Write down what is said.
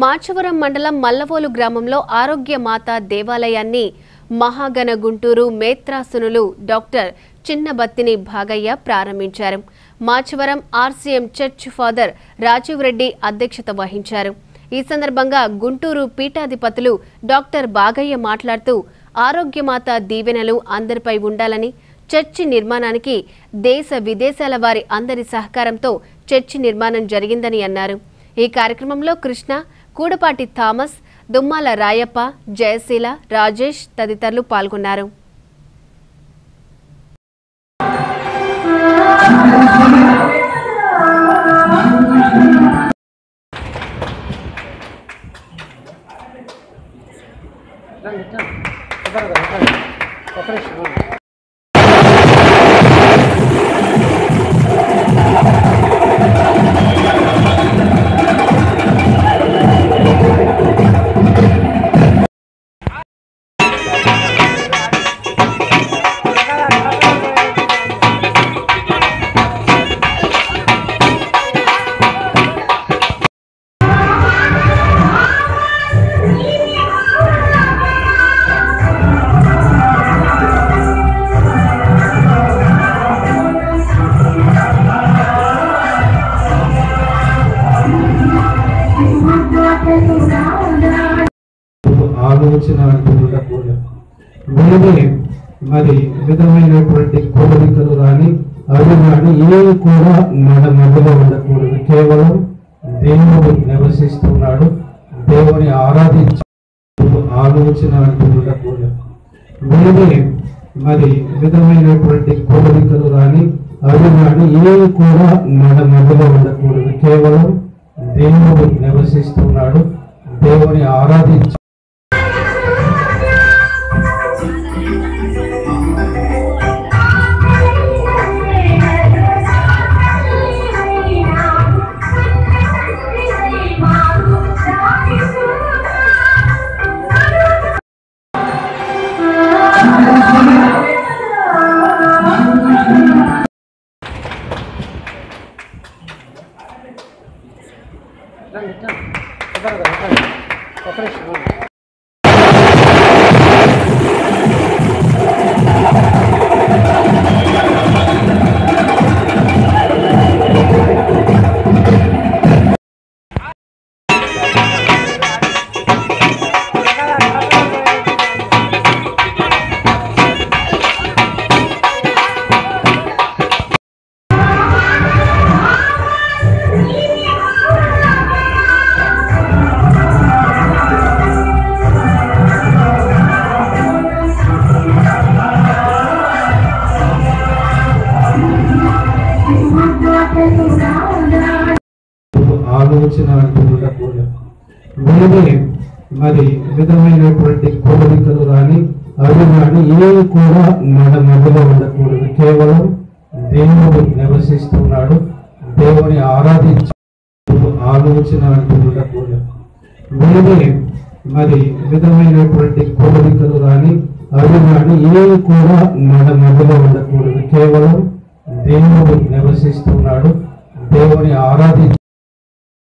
మాచవరం మండలం మల్లవోలు గ్రామంలో ఆరోగ్య మాత దేవాలయాన్ని మహాగణ గుంటూరు మేత్రాసునులు డాక్టర్ చిన్నబత్తిని భాగయ్య ప్రారంభించారు. Machavaram RCM church father Rajiv Reddy అధ్యక్షత వహించారు. ఈ సందర్భంగా గుంటూరు పీఠాధిపతులు డాక్టర్ బాగయ్య మాట్లాడుతూ ఆరోగ్యమాత దీవెనలు అందరిపై ఉండాలని చర్చి నిర్మాణానికి దేశ విదేశాల వారి అందరి సహకారంతో చర్చి నిర్మాణం జరిగిందని అన్నారు. ఈ కార్యక్రమంలో కృష్ణ కూడపాటి థామస్ దుమ్మాల రాయప్ప జయశీల రాజేష్ తదితరులు పాల్గొన్నారు. వేరే మరి విధమైనటువంటి కోరికలు కానీ అవి కానీ ఏవి కూడా మన మధ్యలో ఉండకూడదు. కేవలం దేవుడు నివసిస్తున్నాడు. దేవుని ఆరాధించ ఆలోచన అంటూ ఉండకూడదు. వేరే మరి విధమైనటువంటి కోరికలు కానీ అవి కానీ ఏవి కూడా మన మధ్యలో ఉండకూడదు. కేవలం దేవుడు నివసిస్తున్నాడు. దేవుని ఆరాధించ Dale, dale. Para, para, para. Para, para. ఆలోచన వేరే మరి విధమైనటువంటి కోరికలు కానీ అవి కానీ ఏవి కూడా మన మధ్యలో ఉండకూడదు. కేవలం దేవుడు నివసిస్తున్నాడు. దేవుని ఆరాధించి ఆలోచన ఉండకూడదు వేరే మరి విధమైనటువంటి కోరికలు కానీ అవి కానీ ఏవి కూడా మన మధ్యలో ఉండకూడదు. కేవలం దేవుడు నివసిస్తున్నాడు దేవుని ఆరాధించ